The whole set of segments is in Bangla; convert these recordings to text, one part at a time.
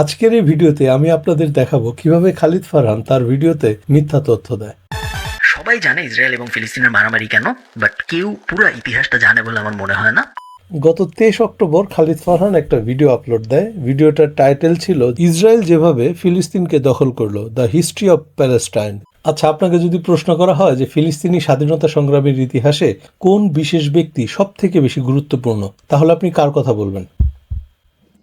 আজকের এই ভিডিওতে আমি আপনাদের দেখাবো কীভাবে খালিদ ফারহান তার ভিডিওতে মিথ্যা তথ্য দেয়। সবাই জানে ইসরায়েল এবং ফিলিস্তিনের মারামারি কেন বাট কেউ পুরো ইতিহাসটা জানে বলে আমার মনে হয় না। গত তেইশ অক্টোবর খালিদ ফারহান একটা ভিডিও আপলোড দেয়। ভিডিওটার টাইটেল ছিল ইসরায়েল যেভাবে ফিলিস্তিনকে দখল করল দ্য হিস্ট্রি অফ প্যালেস্টাইন। আচ্ছা আপনাকে যদি প্রশ্ন করা হয় যে ফিলিস্তিনি স্বাধীনতা সংগ্রামের ইতিহাসে কোন বিশেষ ব্যক্তি সব থেকে বেশি গুরুত্বপূর্ণ তাহলে আপনি কার কথা বলবেন?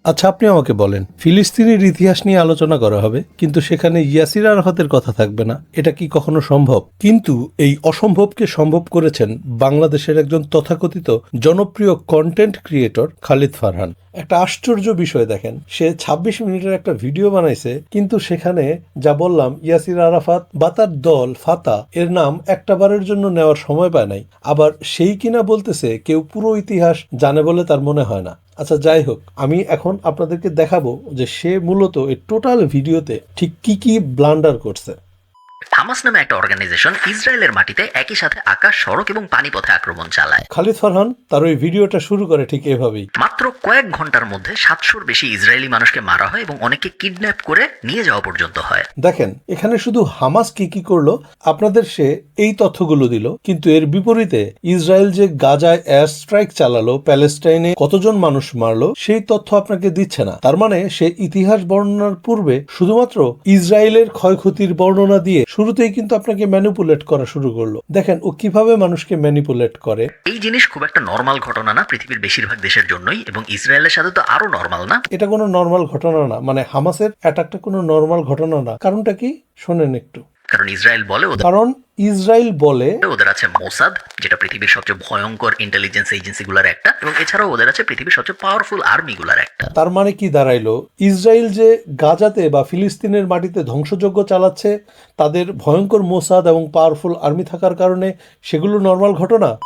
আচ্ছা আপনি আমাকে বলেন, ফিলিস্তিনের ইতিহাস নিয়ে আলোচনা করা হবে, কিন্তু সেখানে ইয়াসির আরাফাতের কথা থাকবে না, এটা কি কখনো সম্ভব? কিন্তু এই অসম্ভবকে সম্ভব করেছেন বাংলাদেশের একজন তথাকথিত জনপ্রিয় কন্টেন্ট ক্রিয়েটর খালিদ ফারহান। একটা আশ্চর্য বিষয় দেখেন, সে ২৬ মিনিটের একটা ভিডিও বানাইছে, কিন্তু সেখানে যা বললাম, ইয়াসির আরাফাত বা তার দল ফাতা, এর নাম একটা বারের জন্য নেওয়ার সময় পায় নাই। আবার সেই কিনা বলতেছে, কেউ পুরো ইতিহাস জানে বলে তার মনে হয় না। আচ্ছা যাই হোক, আমি এখন আপনাদেরকে দেখাবো যে সে মূলত এই টোটাল ভিডিওতে ঠিক কি কি ব্লান্ডার করছে। হামাস নামে একটা অর্গানাইজেশন ইসরায়েলের মাটিতে একই সাথে আকাশ সড়ক এবং পানিপথে আক্রমণ চালায়। খালিদ ফারহান তার ওই ভিডিওটা শুরু করে ঠিক এভাবেই। মাত্র কয়েক ঘণ্টার মধ্যে সাতশোর বেশি ইসরায়েলি মানুষকে মারা হয় এবং অনেকে কিডন্যাপ করে নিয়ে যাওয়া পর্যন্ত হয়। দেখেন এখানে শুধু হামাস কি কি করল আপনাদের সে এই তথ্যগুলো দিল কিন্তু এর বিপরীতে ইসরায়েল যে গাজায় এয়ার স্ট্রাইক চালালো প্যালেস্টাইনে কতজন মানুষ মারলো সেই তথ্য আপনাকে দিচ্ছে না। তার মানে সে ইতিহাস বর্ণনার পূর্বে শুধুমাত্র ইসরায়েলের ক্ষয়ক্ষতির বর্ণনা দিয়ে শুরুতেই কিন্তু আপনাকে ম্যানিপুলেট করা শুরু করল। দেখেন ও কীভাবে মানুষকে ম্যানিপুলেট করে? এই জিনিস খুব একটা নর্মাল ঘটনা না পৃথিবীর বেশিরভাগ দেশের জন্যই এবং ইসরায়েলের সাথে তো আরও নর্মাল না। এটা কোনো নর্মাল ঘটনা না। মানে হামাসের অ্যাটাকটা কোনো নর্মাল ঘটনা না। কারণটা কি? শোনেন একটু। কারণ ইসরায়েল বলে কারণ ইসরায়েল বলে ওদের আছে মোসাদ যেটা পৃথিবীর সবচেয়ে ভয়ঙ্কর ইন্টেলিজেন্স এজেন্সিগুলোর একটা এবং এছাড়াও ওদের আছে পৃথিবীর সবচেয়ে পাওয়ারফুল আর্মিগুলোর একটা। তার মানে কি দাঁড়াইলো? ইসরায়েল যে গাজাতে বা ফিলিস্তিনের মাটিতে ধ্বংসযজ্ঞ চালাচ্ছে তাদের ভয়ঙ্কর মোসাদ এবং পাওয়ারফুল আর্মি থাকার কারণে সেগুলো নর্মাল ঘটনা?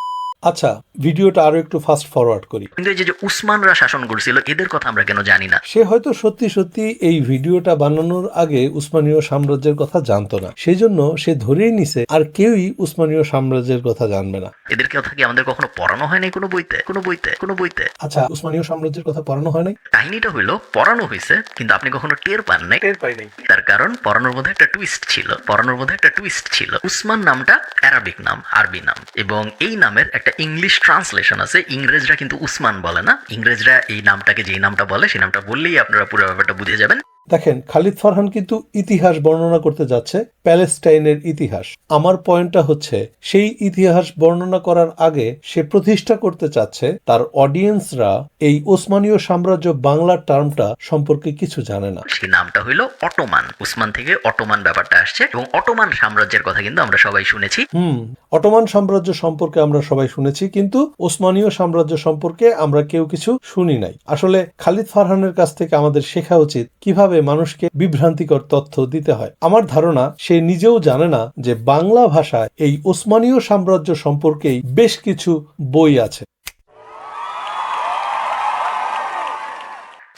আচ্ছা ভিডিওটা আরও একটু ফাস্ট ফরওয়ার্ড করি। কিন্তু এই যে যে উসমানরা শাসন করছিল এদের কথা আমরা কেন জানি না? সে হয়তো সত্যি সত্যি এই ভিডিওটা বানানোর আগে উসমানীয় সাম্রাজ্যের কথা জানতো না। সেই জন্য সে ধরেই নিছে আর কেউই উসমানীয় সাম্রাজ্যের কথা জানবে না। এদের কথা কি আমাদের কখনো পড়ানো হয় নাই কোনো বইতে? কোনো বইতে? কোনো বইতে? আচ্ছা উসমানীয় সাম্রাজ্যের কথা পড়ানো হয় নাই? কাহিনীটা হলো পড়ানো হয়েছে কিন্তু আপনি কখনো টের পান নাই? টের পাই নাই। তার কারণ পড়ানোর মধ্যে একটা টুইস্ট ছিল। পড়ানোর মধ্যে একটা টুইস্ট ছিল। উসমান নামটা অ্যারাবিক নাম আরবি নাম। এবং এই নামের একটা ইংলিশ ট্রান্সলেশন আছে, ইংরেজরা কিন্তু উসমান বলে না। ইংরেজরা এই নামটাকে যে নামটা বলে, সেই নামটা বললেই আপনারা পুরো ব্যাপারটা বুঝে যাবেন। দেখেন খালিদ ফারহান কিন্তু ইতিহাস বর্ণনা করতে যাচ্ছে প্যালেস্টাইনের ইতিহাস। আমার পয়েন্টটা হচ্ছে সেই ইতিহাস বর্ণনা করার আগে সে প্রতিষ্ঠা করতে চাচ্ছে তার অডিয়েন্সরা এই ওসমানীয় সাম্রাজ্য বাংলা টার্মটা সম্পর্কে কিছু জানে না। সেই নামটা হইল অটোমান। উসমান থেকে অটোমান ব্যাপারটা আসছে এবং অটোমান সাম্রাজ্যের কথা কিন্তু আমরা সবাই শুনেছি। হুম অটোমান সাম্রাজ্য সম্পর্কে আমরা সবাই শুনেছি কিন্তু ওসমানীয় সাম্রাজ্য সম্পর্কে আমরা কেউ কিছু শুনি নাই। আসলে খালিদ ফারহানের কাছ থেকে আমাদের শেখা উচিত কীভাবে মানুষকে বিভ্রান্তিকর তথ্য দিতে হয়? আমার ধারণা, সে নিজেও জানে না যে বাংলা ভাষায় এই ওসমানীয় সাম্রাজ্য সম্পর্কেই বেশ কিছু বই আছে।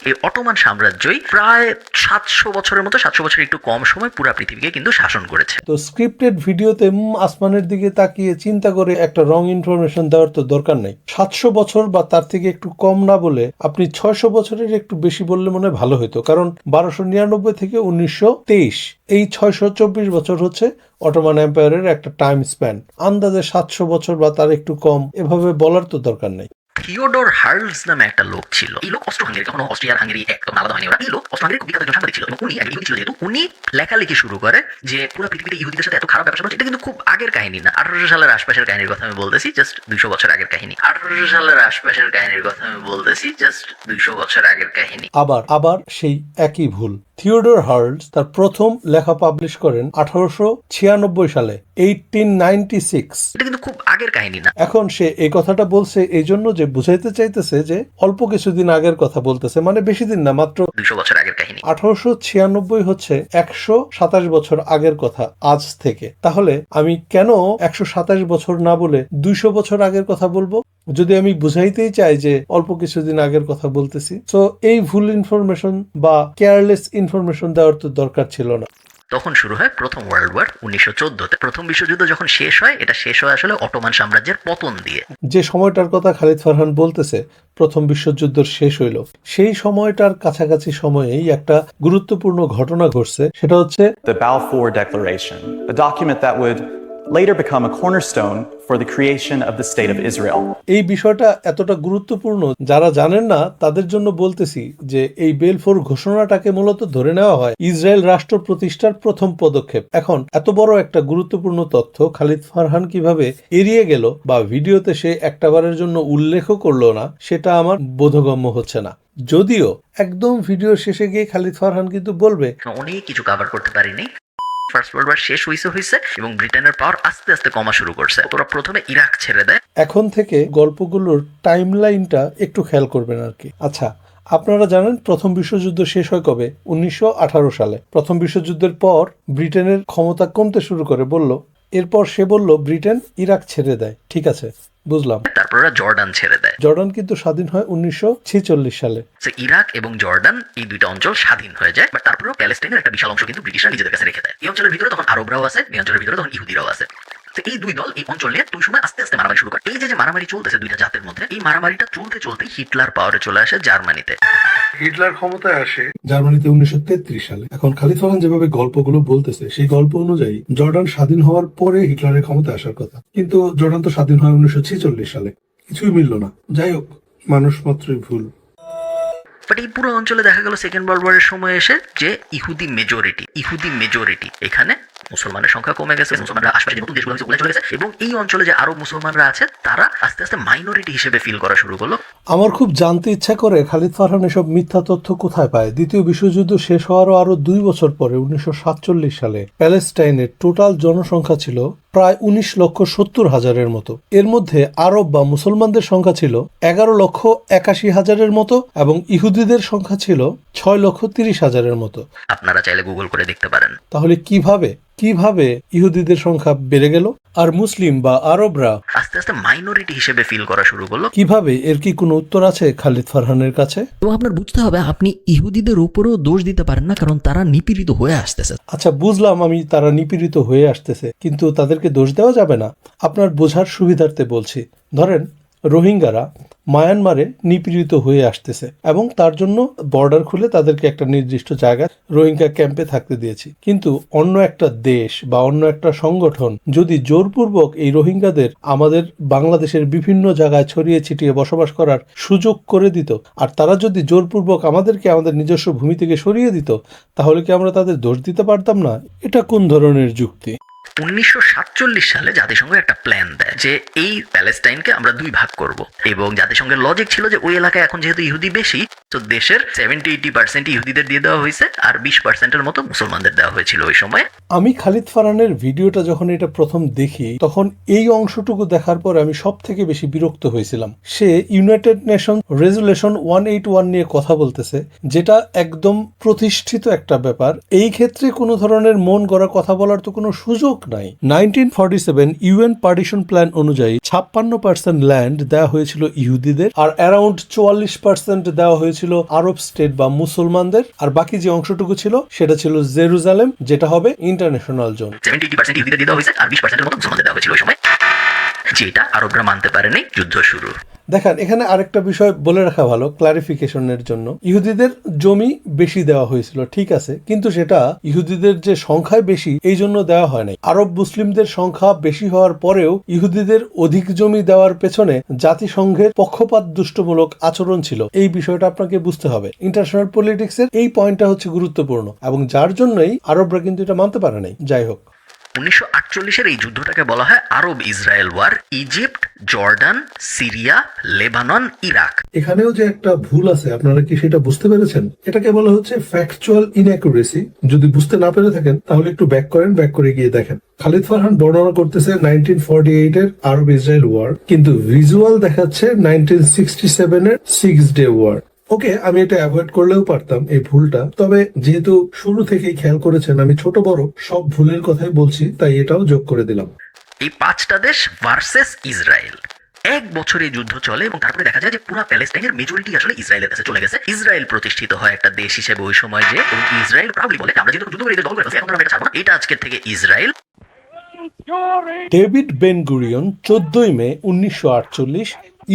এই অটোমান সাম্রাজ্যই প্রায় সাতশো বছরের মতো, সাতশো বছর একটু কম সময় পুরো পৃথিবীকে কিন্তু শাসন করেছে। তো স্ক্রিপ্টেড ভিডিওতে আসমানের দিকে তাকিয়ে চিন্তা করে একটা রং ইনফরমেশন দেওয়ার তো দরকার নেই। সাতশো বছর বা তার থেকে একটু কম না বলে আপনি ছয়শো বছরের একটু বেশি বললে মনে হয় ভালো হতো কারণ বারোশো নিরানব্বই থেকে উনিশশো তেইশ, এই ছয়শো চব্বিশ বছর হচ্ছে অটোমান এম্পায়ারের একটা টাইম স্প্যান আন্দাজে সাতশো বছর বা তার একটু কম, এভাবে বলার তো দরকার নেই। থিওডর হার্লস নামে একটা লোক ছিল। এই লোক অস্ট্রো হাঙ্গেরি কখনো অস্ট্রিয়ার হাঙ্গেরি একদম আলাদা হয়নি ওরা। এই লোক অস্ট্রো হাঙ্গেরি খুব বিখ্যাত সাংবাদিক ছিল এবং উনি একজন ইহুদি ছিল যেহেতু, উনি লেখালেখি শুরু করে যে পুরো পৃথিবীতে ইহুদিদের সাথে এত খারাপ ব্যবসা হচ্ছে এটা কিন্তু খুব আগের কাহিনী না। আঠারোশো সালের আশপাশের কাহিনীর কথা আমি বলতেছি জাস্ট দুইশো বছর আগের কাহিনী। আঠারোশো সালের আশপাশের কাহিনীর কথা আমি বলতেছি জাস্ট দুইশো বছর আগের কাহিনী। আবার আবার সেই একই ভুল। থিওডোর হার্লস তার প্রথম লেখা পাবলিশ করেন আঠারোশো ছিয়ানব্বই সালে এইটিন নাইনটি সিক্স এটা কিন্তু খুব আগের কাহিনী না। এখন সে এই কথাটা বলছে এই জন্য যে বুঝাইতে চাইতেছে যে অল্প কিছুদিন আগের কথা বলতেছে মানে বেশি দিন না মাত্র দুইশো বছর আগের কাহিনী। আঠারোশো ছিয়ানব্বই হচ্ছে একশো সাতাশ বছর আগের কথা আজ থেকে। তাহলে আমি কেন একশো সাতাশ বছর না বলে দুইশো বছর আগের কথা বলব? যদি আমি বুঝাইতেই চাই যে অল্প কিছুদিন আগের কথা বলতেছি। তো এই ভুল ইনফরমেশন বা কেয়ারলেস ইনফরমেশন দেওয়ার তো দরকার ছিল না। তখন শুরু হয় প্রথম ওয়ার্ল্ড ওয়ার উনিশশো চোদ্দতে প্রথম বিশ্বযুদ্ধ যখন শেষ হয় এটা শেষ হয় আসলে অটোমান সাম্রাজ্যের পতন দিয়ে। যে সময়টার কথা খালিদ ফারহান বলতেছে প্রথম বিশ্বযুদ্ধ শেষ হইল। সেই সময়টার কাছাকাছি সময়েই একটা গুরুত্বপূর্ণ ঘটনা ঘটছে সেটা হচ্ছে the Balfour Declaration, a document that would later become a cornerstone for the creation of the State of Israel. এই বিষয়টা এতটা গুরুত্বপূর্ণ যারা জানেন না তাদের জন্য বলতেছি যে এই বেলফোর ঘোষণাটাকে মূলত ধরে নেওয়া হয় ইসরায়েল রাষ্ট্র প্রতিষ্ঠার প্রথম পদক্ষেপ। এখন এত বড় একটা গুরুত্বপূর্ণ তথ্য খালিদ ফারহান কীভাবে এড়িয়ে গেল বা ভিডিওতে সে একটাবারের জন্য উল্লেখও করল না সেটা আমার বোধগম্য হচ্ছে না। যদিও একদম ভিডিও শেষে গিয়ে খালিদ ফারহান কিন্তু বলবে অনেক কিছু কভার করতে পারিনি। ফার্স্ট ওয়ার্ল্ড ওয়ার শেষ হয়েছে হয়েছে এবং ব্রিটেনের পাওয়ার আস্তে আস্তে কমা শুরু করছে। ওরা প্রথমে ইরাক ছেড়ে দেয় এখন থেকে গল্পগুলোর টাইম লাইনটা একটু খেয়াল করবেন আর কি আচ্ছা আপনারা জানেন প্রথম বিশ্বযুদ্ধ শেষ হয় কবে? উনিশশো আঠারো সালে। প্রথম বিশ্বযুদ্ধের পর ব্রিটেনের ক্ষমতা কমতে শুরু করে, বলল। এরপর সে বলল ব্রিটেন ইরাক ছেড়ে দেয়। ঠিক আছে। বুঝলাম। তারপর ওরা জর্ডান ছেড়ে দেয়। জর্ডান কিন্তু স্বাধীন হয় উনিশশো ছেচল্লিশ সালে। ইরাক এবং জর্ডান এই দুইটা অঞ্চল স্বাধীন হয়ে যায় বাট তারপরেও প্যালেস্টাইনের একটা বিশাল অংশ কিন্তু ব্রিটিশরা নিজেদের কাছে রেখে দেয়। এই অঞ্চলের ভিতরে তখন আরবরাও আছে এই অঞ্চলের ভিতরে তখন ইহুদিরাও আছে। এই দুই দল এই অঞ্চল নিয়ে তুই সময় আস্তে আস্তে মারামারি শুরু করে। এই যে যে মারামারি চলতেছে দুইটা জাতের মধ্যে এই মারামারিটা চলতে চলতে হিটলার পাওয়ারে চলে আসে জার্মানিতে। হিটলার ক্ষমতায় আসে জার্মানিতে উনিশশো সালে। এখন খালিদ ফারহান যেভাবে গল্পগুলো বলতেছে সেই গল্প অনুযায়ী জর্ডান স্বাধীন হওয়ার পরে হিটলারের ক্ষমতায় আসার কথা। কিন্তু জর্ডান তো স্বাধীন হয় উনিশশো সালে। কিছুই মিলল না। যাই হোক মানুষ মাত্রই ভুল। বাট এই পুরো অঞ্চলে দেখা গেল সেকেন্ড ওয়ার্ল্ড ওয়ারের সময় এসে যে ইহুদি মেজরিটি ইহুদি মেজরিটি এখানে মুসলমানের সংখ্যা কমে গেছে মুসলমানরা আশপাশে যে নতুন দেশগুলো হয়েছে চলে গেছে এবং এই অঞ্চলে যে আরব মুসলমানরা আছে তারা আস্তে আস্তে মাইনরিটি হিসেবে ফিল করা শুরু করল। আমার খুব জানতে ইচ্ছা করে খালিদ ফারহান এসব মিথ্যা তথ্য কোথায় পায়? দ্বিতীয় বিশ্বযুদ্ধ শেষ হওয়ারও আরও দুই বছর পরে উনিশশো সাতচল্লিশ সালে প্যালেস্টাইনের টোটাল জনসংখ্যা ছিল প্রায় উনিশ লক্ষ সত্তর হাজারের মতো। এর মধ্যে আরব বা মুসলমানদের সংখ্যা ছিল এগারো লক্ষ একাশি হাজারের মতো এবং ইহুদিদের সংখ্যা ছিল ছয় লক্ষ তিরিশ হাজারের মতো। আপনারা চাইলে গুগল করে দেখতে পারেন। তাহলে কীভাবে? কীভাবে ইহুদিদের সংখ্যা বেড়ে গেল? আর মুসলিম বা আরবরা আস্তে আস্তে মাইনরিটি হিসেবে ফিল করা শুরু করল। কীভাবে? এর কি কোনো উত্তর আছে খালিদ ফারহানের কাছে? এবং আপনার বুঝতে হবে আপনি ইহুদিদের উপরেও দোষ দিতে পারেন না কারণ তারা নিপীড়িত হয়ে আসতেছে। আচ্ছা বুঝলাম আমি তারা নিপীড়িত হয়ে আসতেছে কিন্তু তাদেরকে দোষ দেওয়া যাবে না। আপনার বোঝার সুবিধার্থে বলছি। ধরেন রোহিঙ্গারা মায়ানমারে নিপীড়িত হয়ে আসতেছে এবং তার জন্য বর্ডার খুলে তাদেরকে একটা নির্দিষ্ট জায়গায় রোহিঙ্গা ক্যাম্পে থাকতে দিয়েছি। কিন্তু অন্য একটা দেশ বা অন্য একটা সংগঠন যদি জোরপূর্বক এই রোহিঙ্গাদের আমাদের বাংলাদেশের বিভিন্ন জায়গায় ছড়িয়ে ছিটিয়ে বসবাস করার সুযোগ করে দিত আর তারা যদি জোরপূর্বক আমাদেরকে আমাদের নিজস্ব ভূমি থেকে সরিয়ে দিত, তাহলে কি আমরা তাদের দোষ দিতে পারতাম না? এটা কোন ধরনের যুক্তি? উনিশশো সাতচল্লিশ সালে জাতিসংঘ একটা প্ল্যান দেয় যে এই প্যালেস্টাইনকে আমরা দুই ভাগ করব। এবং জাতিসংঘের লজিক ছিল যে ওই এলাকায় এখন যেহেতু ইহুদি বেশি, তো দেশের সেভেন্টি এইটি পার্সেন্ট ইহুদিদের দিয়ে দেওয়া হয়েছে আর বিশ পার্সেন্টের মতো মুসলমানদের দেওয়া হয়েছিল ওই সময়। আমি খালিদ ফারহানের ভিডিওটা যখন এটা প্রথম দেখি, তখন এই অংশটুকু দেখার পর আমি সব থেকে বেশি বিরক্ত হয়েছিলাম। সে United Nation resolution one eight one নিয়ে কথা বলতেছে, যেটা একদম প্রতিষ্ঠিত একটা ব্যাপার। এই ক্ষেত্রে কোনো ধরনের মন গড়া কথা বলার তো কোনো সুযোগ নাই। Nineteen forty seven UN partition plan অনুযায়ী ছাপ্পান্ন পার্সেন্ট ল্যান্ড দেওয়া হয়েছিল ইহুদিদের আর অ্যারাউন্ড চুয়াল্লিশ পার্সেন্ট দেওয়া হয়েছিল আরব স্টেট বা মুসলমানদের। আর বাকি যে অংশটুকু ছিল, সেটা ছিল জেরুজালেম, যেটা হবে ইন্টারন্যাশনাল জোন সেভেন্টি পার্সেন্ট ইহুদিদের দেওয়া হয়েছে আর বিশ পার্সেন্টের মতো মুসলমানদের দেওয়া হয়েছিল ওই সময়। যেটা আরবরা মানতে পারেনি, যুদ্ধ শুরু। দেখেন, এখানে আরেকটা বিষয় বলে রাখা ভালো ক্লারিফিকেশনের জন্য। ইহুদিদের জমি বেশি দেওয়া হয়েছিল, ঠিক আছে, কিন্তু সেটা ইহুদিদের যে সংখ্যায় বেশি, এই জন্য দেওয়া হয় নাই। আরব মুসলিমদের সংখ্যা বেশি হওয়ার পরেও ইহুদিদের অধিক জমি দেওয়ার পেছনে জাতিসংঘের পক্ষপাত দুষ্টমূলক আচরণ ছিল। এই বিষয়টা আপনাকে বুঝতে হবে। ইন্টারন্যাশনাল পলিটিক্সের এই পয়েন্টটা হচ্ছে গুরুত্বপূর্ণ, এবং যার জন্যই আরবরা কিন্তু এটা মানতে পারে নাই। যাই হোক। উনিশশো আটচল্লিশের এই যুদ্ধটাকে বলা হয় Arab Israel war, Egypt, Jordan, Syria, Lebanon, Iraq. এখানেও যে একটা ভুল আছে, আপনারা কি সেটা বুঝতে পেরেছেন? এটাকে বলা হচ্ছে ফ্যাকচুয়াল ইনঅ্যাকুরেসি যদি বুঝতে না পেরে থাকেন, তাহলে একটু ব্যাক করেন ব্যাক করে গিয়ে দেখেন। খালিদ ফারহান বর্ণনা করতেছে নাইনটিন ফর্টি এইট এর আরব ইসরায়েল ওয়ার, কিন্তু ভিজুয়াল দেখাচ্ছে নাইনটিন সিক্সটি সেভেন এর সিক্স ডে ওয়ার। ওকে আমি এটা অ্যাভয়েড করলেও পারতাম এই ভুলটা। তবে যেহেতু শুরু থেকেই খেয়াল করেছেন আমি ছোট বড় সব ভুলের কথাই বলছি তাই এটাও যোগ করে দিলাম। এই পাঁচটা দেশ ভার্সেস ইসরায়েল। এক বছরে যুদ্ধ চলে এবং তারপরে দেখা যায় যে পুরো প্যালেস্টাইনের মেজরিটি আসলে ইসরায়েলের কাছে চলে গেছে। ইসরায়েল প্রতিষ্ঠিত হয় একটা দেশ হিসেবে ওই সময় যে এবং ইসরায়েল প্রাউডলি বলে আমরা যেহেতু যুদ্ধ করে এদের দখল করে এখন আমরা এটা ছাড়বো এটা আজকের থেকে ইসরায়েল। ডেভিড বেন গুরিয়ন চোদ্দই মে উনিশশো আটচল্লিশ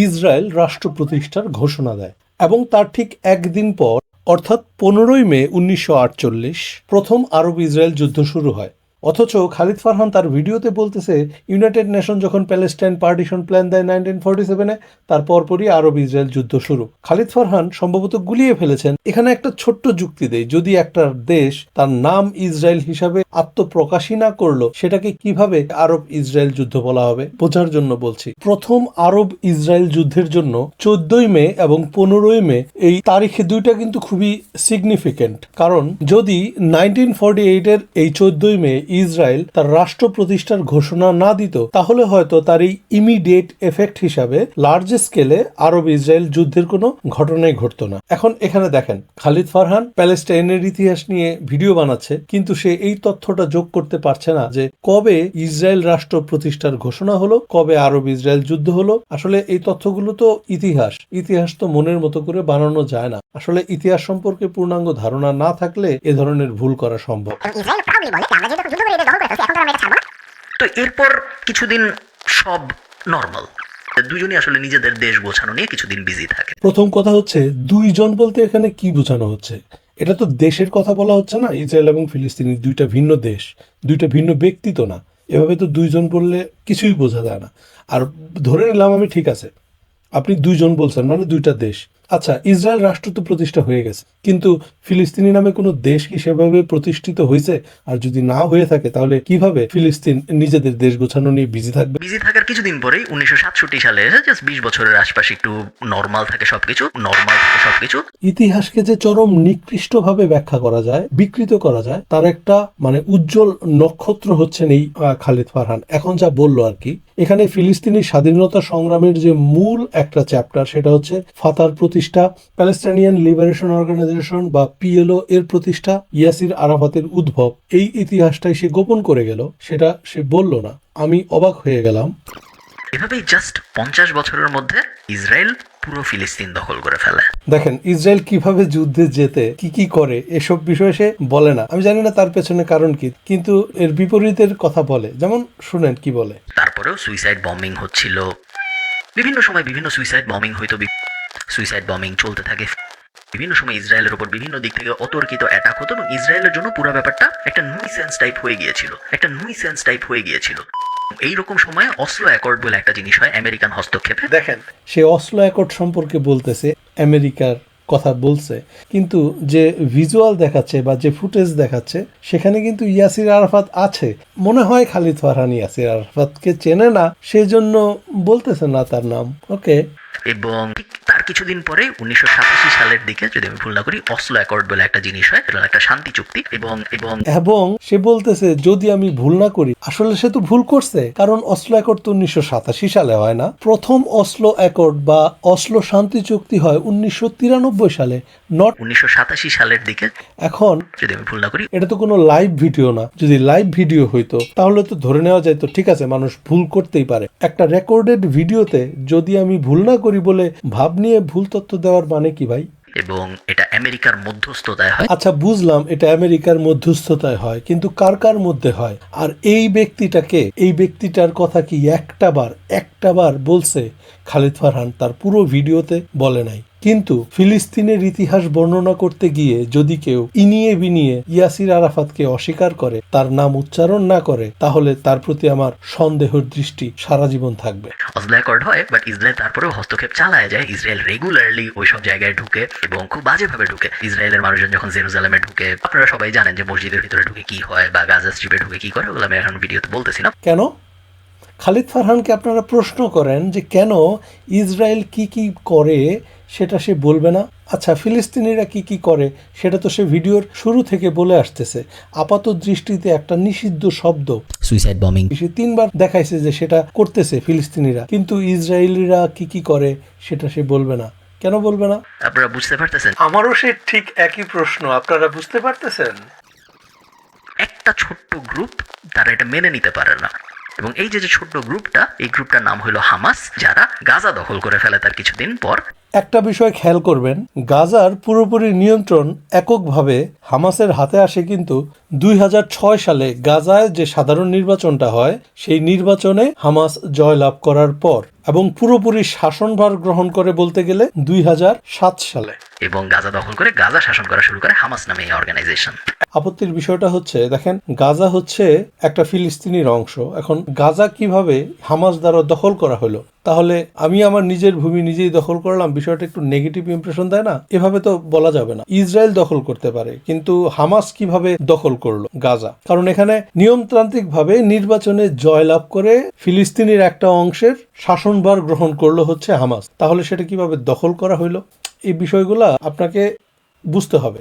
ইসরায়েল রাষ্ট্র প্রতিষ্ঠার ঘোষণা দেয়। এবং তার ঠিক একদিন পর, অর্থাৎ পনেরোই মে উনিশশো আটচল্লিশ, প্রথম আরব ইসরায়েল যুদ্ধ শুরু হয়। অথচ খালিদ ফারহান তার ভিডিওতে বলতেছে ইউনাইটেড নেশন যখন প্যালেস্টাইন পার্টিশন প্ল্যান দেয় নাইনটিন ফোর্টি সেভেনে তার পরপরই আরব ইসরায়েল যুদ্ধ শুরু। খালিদ ফারহান সম্ভবত গুলিয়ে ফেলেছেন। এখানে একটা ছোট্ট যুক্তি দেয় যদি একটা দেশ তার নাম ইসরায়েল হিসাবে আত্মপ্রকাশই না করল, সেটাকে কীভাবে আরব ইসরায়েল যুদ্ধ বলা হবে? বোঝার জন্য বলছি, প্রথম আরব ইসরায়েল যুদ্ধের জন্য চোদ্দই মে এবং পনেরোই মে এই তারিখে দুইটা কিন্তু খুবই সিগনিফিকেন্ট কারণ যদি নাইনটিন ফর্টি এইটের এই চোদ্দই মে ইসরায়েল তার রাষ্ট্র প্রতিষ্ঠার ঘোষণা না দিত, তাহলে হয়তো তার এই ইমিডিয়েট এফেক্ট হিসাবে লার্জ স্কেলে আরব ইসরায়েল যুদ্ধের কোনো ঘটনাই ঘটতো না। এখন এখানে দেখেন, খালিদ ফারহান প্যালেস্টাইনের ইতিহাস নিয়ে ভিডিও বানাচ্ছে, কিন্তু সে এই তথ্যটা যোগ করতে পারছে না যে কবে ইসরায়েল রাষ্ট্র প্রতিষ্ঠার ঘোষণা হলো, কবে আরব ইসরায়েল যুদ্ধ হলো। আসলে এই তথ্যগুলো তো ইতিহাস ইতিহাস তো মনের মতো করে বানানো যায় না। আসলে ইতিহাস সম্পর্কে পূর্ণাঙ্গ ধারণা না থাকলে এ ধরনের ভুল করা সম্ভব। ইসরায়েল প্রাউডলি বলে যে আমরা যেহেতু যুদ্ধ করে এদের দখল করে ফেলছি, এখন তো আমরা এটা ছাড়বো? না। তো এরপর কিছুদিন সব নর্মাল দুজনই আসলে নিজেদের দেশ গোছানো নিয়ে কিছুদিন বিজি থাকে। প্রথম কথা হচ্ছে দুইজন বলতে এখানে কি বোঝানো হচ্ছে? এটা তো দেশের কথা বলা হচ্ছে না ইসরায়েল এবং ফিলিস্তিনি দুইটা ভিন্ন দেশ দুইটা ভিন্ন ব্যক্তি তো না। এভাবে তো দুইজন বললে কিছুই বোঝা যায় না। আর ধরে নিলাম আমি ঠিক আছে আপনি দুইজন বলছেন মানে দুইটা দেশ। আচ্ছা ইসরায়েল রাষ্ট্র তো প্রতিষ্ঠা হয়ে গেছে। কিন্তু ফিলিস্তিনি নামে কোনো দেশ কি সেভাবে প্রতিষ্ঠিত হয়েছে? আর যদি না হয়ে থাকে তাহলে কীভাবে ফিলিস্তিন নিজেদের দেশ গোছানো নিয়ে বিজি থাকবে? বিজি থাকার কিছুদিন পরেই উনিশশো সাতষট্টি সালে জাস্ট বিশ বছরের আশপাশে একটু নর্মাল থাকে সবকিছু নর্মাল থাকে সবকিছু। ইতিহাসকে যে চরম নিকৃষ্টভাবে ব্যাখ্যা করা যায় বিকৃত করা যায় তার একটা মানে উজ্জ্বল নক্ষত্র হচ্ছেন এই খালিদ ফারহান। এখন যা বলল আর কি এখানে ফিলিস্তিনি স্বাধীনতা সংগ্রামের যে মূল একটা চ্যাপ্টার সেটা হচ্ছে ফাতার প্রতিষ্ঠা প্যালেস্টাইনিয়ান লিবারেশন অর্গানাইজেশন বা পিএলও এর প্রতিষ্ঠা ইয়াসির আরাফাতের উদ্ভব। এই ইতিহাসটাই সে গোপন করে গেল সেটা সে বলল না। আমি অবাক হয়ে গেলাম। এভাবেই জাস্ট পঞ্চাশ বছরের মধ্যে ইসরায়েল পুরো ফিলিস্তিন দখল করে ফেলে। দেখেন ইসরায়েল কীভাবে যুদ্ধে যেতে কি কি করে এসব বিষয়ে সে বলে না। আমি জানি না তার পেছনে কারণ কি কিন্তু এর বিপরীতের কথা বলে। যেমন শুনেন কি বলে। তারপরেও সুইসাইড বম্বিং হচ্ছিল। বিভিন্ন সময় বিভিন্ন সুইসাইড বম্বিং হয়তো সুইসাইড বম্বিং চলতে থাকে। বিভিন্ন সময় ইসরায়েলের উপর বিভিন্ন দিক থেকে অতর্কিত অ্যাটাক হতো এবং ইসরায়েলের জন্য পুরো ব্যাপারটা একটা নুইসেন্স টাইপ হয়ে গিয়েছিল। একটা নুইসেন্স টাইপ হয়ে গিয়েছিল। এইরকম সময় অসলো অ্যাকর্ড বলে একটা জিনিস হয় আমেরিকান হস্তক্ষেপে। দেখেন, সে অসলো অ্যাকর্ড সম্পর্কে বলতেছে, আমেরিকার কথা বলছে, কিন্তু যে ভিজুয়াল দেখাচ্ছে বা যে ফুটেজ দেখাচ্ছে, সেখানে কিন্তু ইয়াসির আরাফাত আছে। মনে হয় খালিদ ফারহান ইয়াসির আরাফাতকে চেনে না, সেজন্য বলতেছে না তার নাম। ওকে এবং ঠিক তার কিছুদিন পরে উনিশশো সাতাশি সালের দিকে যদি আমি ভুল না করি অসলো অ্যাকর্ড বলে একটা জিনিস হয় এটা একটা শান্তি চুক্তি এবং এবং এবং সে বলতেছে যদি আমি ভুল না করি আসলে সে তো ভুল করছে। কারণ অসলো অ্যাকর্ড তো উনিশশো সাতাশি সালে হয় না। প্রথম অসলো অ্যাকর্ড বা অসলো শান্তি চুক্তি হয় উনিশশো তিরানব্বই সালে নট উনিশশো সাতাশি সালের দিকে। এখন যদি আমি ভুল না করি। এটা তো কোনো লাইভ ভিডিও না। যদি লাইভ ভিডিও হইতো তাহলে তো ধরে নেওয়া যায় তো ঠিক আছে মানুষ ভুল করতেই পারে। একটা রেকর্ডেড ভিডিওতে যদি আমি ভুল না করি বলে ভাব নিয়ে ভুল তথ্য দেওয়ার মানে কি ভাই? এবং এটা আমেরিকার মধ্যস্থতায় হয়। আচ্ছা বুঝলাম এটা আমেরিকার মধ্যস্থতায় হয় কিন্তু কার কার মধ্যে হয়? আর এই ব্যক্তিটাকে এই ব্যক্তিটার কথা কি একটা বার একটা বার বলছে? খালিদ ফারহান তার পুরো ভিডিওতে বলে নাই। কিন্তু ফিলিস্তিনের ইতিহাস বর্ণনা করতে গিয়ে যদি কেউ ইনিয়ে বিনিয়ে ইয়াসির আরাফাতকে অস্বীকার করে তার নাম উচ্চারণ না করে তাহলে তার প্রতি আমার সন্দেহের দৃষ্টি সারা জীবন থাকবে। হয় বাট ইসরায়েল তারপরেও হস্তক্ষেপ চালায় যায়। ইসরায়েল রেগুলারলি ওই সব জায়গায় ঢুকে এবং খুব বাজেভাবে ঢুকে। ইসরায়েলের মানুষজন যখন জেরুজালেমে ঢুকে আপনারা সবাই জানেন যে মসজিদের ভিতরে ঢুকে কি হয় বা গাজা স্ট্রিপে ঢুকে কি করে ওগুলো আমি এখন ভিডিওতে বলতেছি না। কেন? খালিদ ফারহানকে আপনারা প্রশ্ন করেন যে কেন ইসরায়েল কি কি করে সেটা সে বলবে না? আচ্ছা ফিলিস্তিনিরা কি কি করে সেটা তো সে ভিডিওর শুরু থেকে বলে আসতেছে। আপাত দৃষ্টিতে একটা নিষিদ্ধ শব্দ। সুইসাইড বম্বিং সে তিনবার দেখাইছে যে সেটা করতেছে ফিলিস্তিনিরা কিন্তু ইসরায়েলিরা কি কি করে সেটা সে বলবে না। কেন বলবে না? আপনারা বুঝতে পারতেছেন? আমারও সে ঠিক একই প্রশ্ন আপনারা বুঝতে পারতেছেন? একটা ছোট্ট গ্রুপ তারা এটা মেনে নিতে পারে না। এবং এই যে যে ছোট্ট গ্রুপটা এই গ্রুপটার নাম হলো হামাস যারা গাজা দখল করে ফেলে তার কিছুদিন পর। একটা বিষয় খেয়াল করবেন গাজার পুরোপুরি নিয়ন্ত্রণ এককভাবে হামাসের হাতে আসে কিন্তু দুই হাজার ছয় সালে গাজায় যে সাধারণ নির্বাচনটা হয় সেই নির্বাচনে হামাস জয়লাভ করার পর এবং পুরোপুরি শাসনভার গ্রহণ করে বলতে গেলে দুই হাজার সাত সালে। এবং গাজা দখল করে গাজা শাসন করা শুরু করে হামাস নামে এই অর্গানাইজেশন আপত্তির বিষয়টা হচ্ছে, দেখেন, গাজা হচ্ছে একটা ফিলিস্তিনির অংশ। এখন গাজা কীভাবে হামাস দ্বারা দখল করা হলো? তাহলে আমি আমার নিজের ভূমি নিজেই দখল করলাম, বিষয়টা একটু নেগেটিভ ইমপ্রেশন দেয় না? এভাবে তো বলা যাবে না। ইসরায়েল দখল করতে পারে, কিন্তু হামাস কীভাবে দখল করল গাজা? কারণ এখানে নিয়মতান্ত্রিক ভাবে নির্বাচনে জয়লাভ করে ফিলিস্তিনির একটা অংশের শাসনভার গ্রহণ করল হচ্ছে হামাস। তাহলে সেটা কীভাবে দখল করা হইল এই বিষয়গুলা আপনাকে বুঝতে হবে।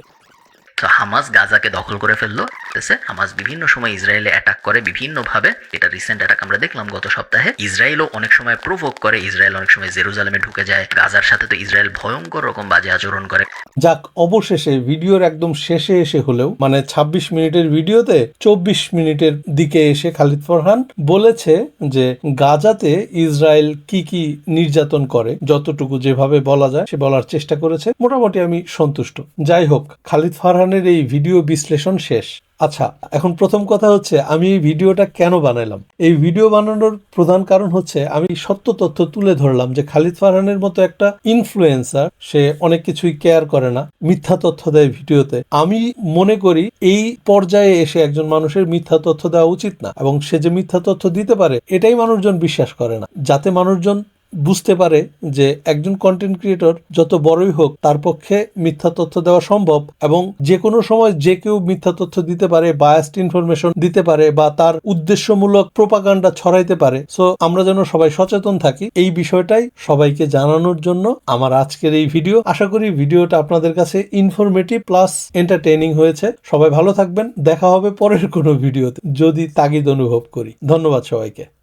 তো হামাস গাজাকে দখল করে ফেলল। আছে? হামাস বিভিন্ন সময় ইসরায়েলে অ্যাটাক করে বিভিন্ন ভাবে এটা রিসেন্ট অ্যাটাক আমরা দেখলাম গত সপ্তাহে। ইসরায়েলও অনেক সময় প্রভোগ করে। ইসরায়েল অনেক সময় জেরুজালেমে ঢুকে যায়। গাজার সাথে তো ইসরায়েল ভয়ঙ্কর রকম বাজে আচরণ করে। যাক, অবশেষে ভিডিওর একদম শেষে এসে হলেও মানে ২৬ মিনিটের ভিডিওতে চব্বিশ মিনিটের দিকে এসে খালিদ ফরহান বলেছে যে গাজাতে ইসরায়েল কি কি নির্যাতন করে, যতটুকু যেভাবে বলা যায় সে বলার চেষ্টা করেছে। মোটামুটি আমি সন্তুষ্ট। যাই হোক, খালিদ ফারহানের এই ভিডিও বিশ্লেষণ শেষ। আচ্ছা এখন প্রথম কথা হচ্ছে, আমি এই ভিডিওটা কেন বানাইলাম? এই ভিডিও বানানোর প্রধান কারণ হচ্ছে, আমি সত্য তথ্য তুলে ধরলাম যে খালিদ ফারহানের মতো একটা ইনফ্লুয়েন্সার সে অনেক কিছুই কেয়ার করে না, মিথ্যা তথ্য দেয় ভিডিওতে। আমি মনে করি, এই পর্যায়ে এসে একজন মানুষের মিথ্যা তথ্য দেওয়া উচিত না, এবং সে যে মিথ্যা তথ্য দিতে পারে, এটাই মানুষজন বিশ্বাস করে না। যাতে মানুষজন বুঝতে পারে যে একজন কন্টেন্ট ক্রিয়েটর যত বড়ই হোক, তার পক্ষে মিথ্যা তথ্য দেওয়া সম্ভব এবং যে কোনো সময় যে কেউ মিথ্যা তথ্য দিতে পারে বায়াস্ট ইনফরমেশন দিতে পারে বা তার উদ্দেশ্যমূলক প্রোপাগান্ডা ছড়াইতে পারে। সো আমরা যেন সবাই সচেতন থাকি। এই বিষয়টাই সবাইকে জানানোর জন্য আমার আজকের এই ভিডিও আশা করি ভিডিওটা আপনাদের কাছে ইনফরমেটিভ প্লাস এন্টারটেইনিং হয়েছে। সবাই ভালো থাকবেন। দেখা হবে পরের কোনো ভিডিওতে যদি তাগিদ অনুভব করি। ধন্যবাদ সবাইকে।